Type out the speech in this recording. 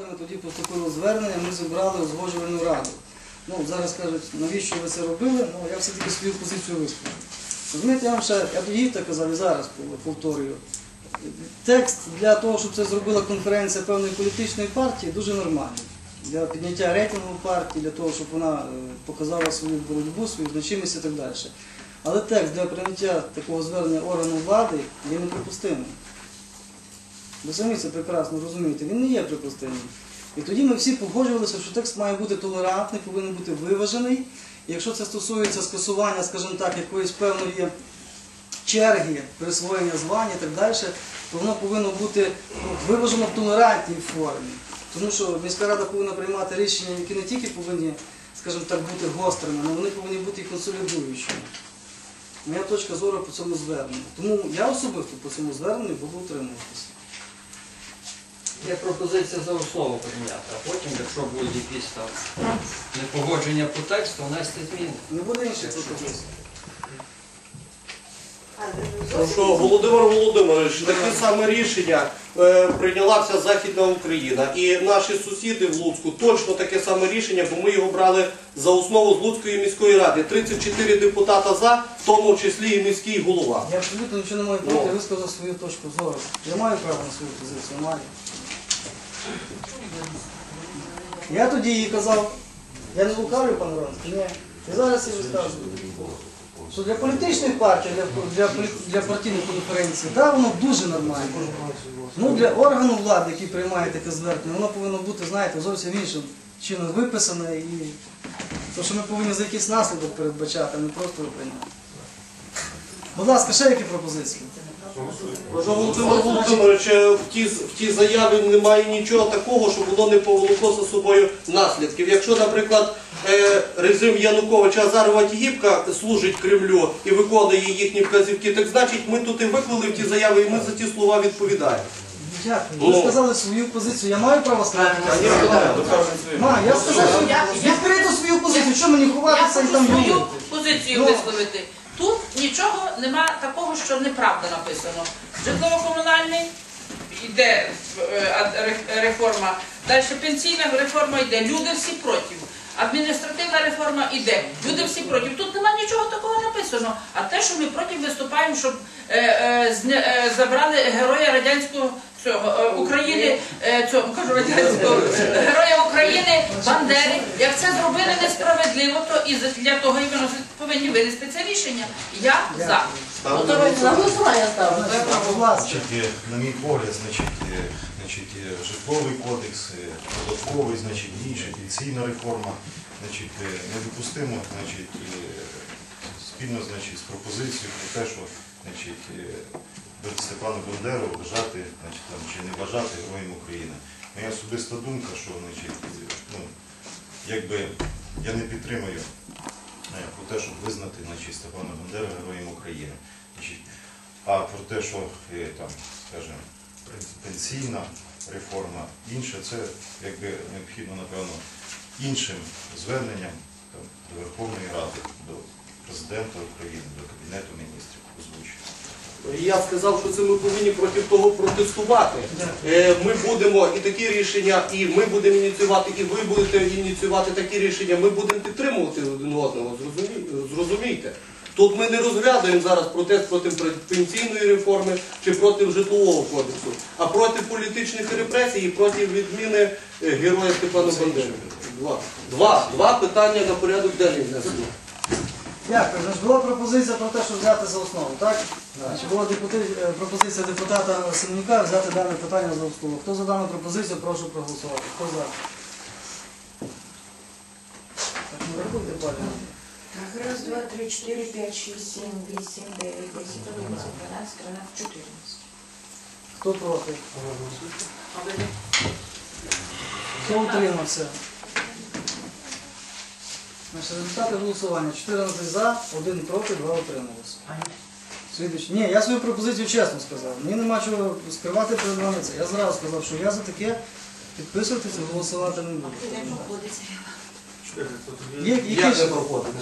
Ми тоді поступило звернення, ми зібрали узгоджувальну раду. Ну, зараз кажуть, навіщо ви це робили? Ну, я все-таки свою позицію висловив. Розумієте, я вам ще, я тоді так казав і зараз повторюю. Текст для того, щоб це зробила конференція певної політичної партії, дуже нормальний. Для підняття рейтингу партії, для того, щоб вона е, показала свою боротьбу, свою значимість і так далі. Але текст для прийняття такого звернення органу влади є неприпустимим. Ви самі це прекрасно розумієте, він не є припустимим. І тоді ми всі погоджувалися, що текст має бути толерантний, повинен бути виважений. І якщо це стосується скасування, скажімо так, якоїсь певної черги, присвоєння звань і так далі, то воно повинно бути ну, виважено в толерантній формі. Тому що міська рада повинна приймати рішення, які не тільки повинні, скажімо так, бути гострими, але вони повинні бути і консолідуючими. Моя точка зору по цьому зверненню. Тому я особисто по цьому зверненню буду утримуватися. Є пропозиція за основу прийняти, а потім, якщо будуть якісь там непогодження по тексту, внести зміни. Не буде інших пропозицій. Ну що, Володимир Володимирович, таке саме рішення е, прийняла вся Західна Україна. І наші сусіди в Луцьку точно таке саме рішення, бо ми його брали за основу з Луцької міської ради. 34 депутата за, в тому числі і міський голова. Я абсолютно нічого не маю проти, я висказав свою точку зору. Я маю право на свою позицію, маю. Я тоді їй казав, я не лукавлю, пан Роман? Ні. І зараз я висказую. Що для політичної партії, для, для, для партійної конференції, так, воно дуже нормально. Ну, для органу влади, який приймає таке звернення, воно повинно бути, знаєте, зовсім іншим чином виписане і то, що ми повинні за якийсь наслідок передбачати, а не просто прийняти. Будь ласка, ще які пропозиції? Що Володимир Володимирович, е, в тій, в тій заяві немає нічого такого, щоб воно не поволокло за собою наслідків. Якщо, наприклад, е, режим Януковича Азарова Тігіпка служить Кремлю і виконує їхні вказівки, так значить ми тут і виклали в ті заяви, і ми за ті слова відповідаємо. Дякую. Ви сказали свою позицію. Я маю право сказати? Я сказав, що Я- я- відкрито свою позицію. Що мені ховатися і хочу свою позицію Ну. висловити. Тут нічого нема такого, що неправда написано. Житлово-комунальний йде е, реформа. Далі пенсійна реформа йде. Люди всі проти. Адміністративна реформа йде. Люди всі проти. Тут нема нічого такого написано. А те, що ми проти виступаємо, щоб е, е, забрали героя радянського цього, е, України, е, цього кажу радянського героя України Бандери. Як це зробили несправедливо, то і за- для того і повинні винести це рішення. Я за. Ну, давайте на голосування ставимо. Значить, е, на мій погляд, значить, е, значить, е, житловий кодекс, е, податковий, значить, інші, пенсійна реформа, значить, е, недопустимо, значить, е, спільно, значить, з пропозицією про те, що, значить, е, Степану Бандеру вважати, значить, там, чи не вважати героєм України. Моя особиста думка, що, значить, е, ну, якби я не підтримую е, про те, щоб визнати, значить, Степана Бандеру героєм України. Значить, а про те, що там, скажімо, пенсійна реформа, інше, це якби необхідно, напевно, іншим зверненням там, до Верховної Ради, до президента України, до Кабінету міністрів озвучити. Я сказав, що це ми повинні проти того протестувати. Е, Ми будемо і такі рішення, і ми будемо ініціювати, і ви будете ініціювати такі рішення. Ми будемо підтримувати один одного. зрозумі- Зрозумійте. Тут ми не розглядаємо зараз протест проти пенсійної реформи чи проти житлового кодексу, а проти політичних репресій і проти відміни е, героя Степана Бандери. Два. Два. Два питання на порядок денний внесено. Дякую. Значить, була пропозиція про те, щоб взяти за основу, так? Значить, була е, пропозиція депутата Семенюка взяти дане питання за основу. Хто за дану пропозицію, прошу проголосувати. Хто за? Так, не рахуйте пальцем. Так, раз, два, три, четыре, пять, шесть, семь, восемь, девять, десять, одиннадцать, двенадцать, тринадцать, четырнадцать. Хто проти? Хто утримався? Значить, результати голосування. 14 за, 1 проти, 2 утрималися. Слідуючий. Ні, я свою пропозицію чесно сказав. Мені нема чого скривати перед вами це. Я зразу сказав, що я за таке підписуватися, голосувати не буду. Є, які Як не проходить?